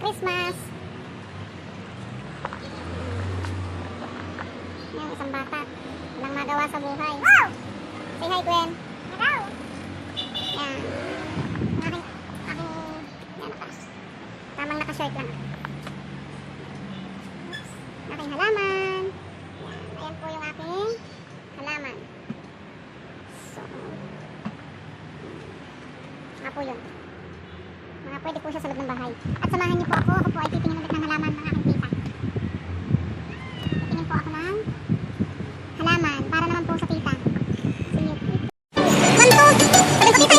Christmas! Yan, isang bata. Walang magawa sa buhay. Wow! Say hi, Gwen. Hello! Yan. Aking, aking, yan naka. Tamang naka-shirt lang. Oops. Halaman. Yan. Ayan yung aking halaman. So, nga pwede po siya sa loob ng bahay. At samahan niyo po ako. Ako po ay titingin ulit ng halaman mga kaibigan. Titingin po ako ng halaman para naman po sa tita. See you. One, two,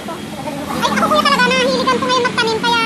Ay, ako kuya talaga, nahiligan ko ngayon magtanim, kaya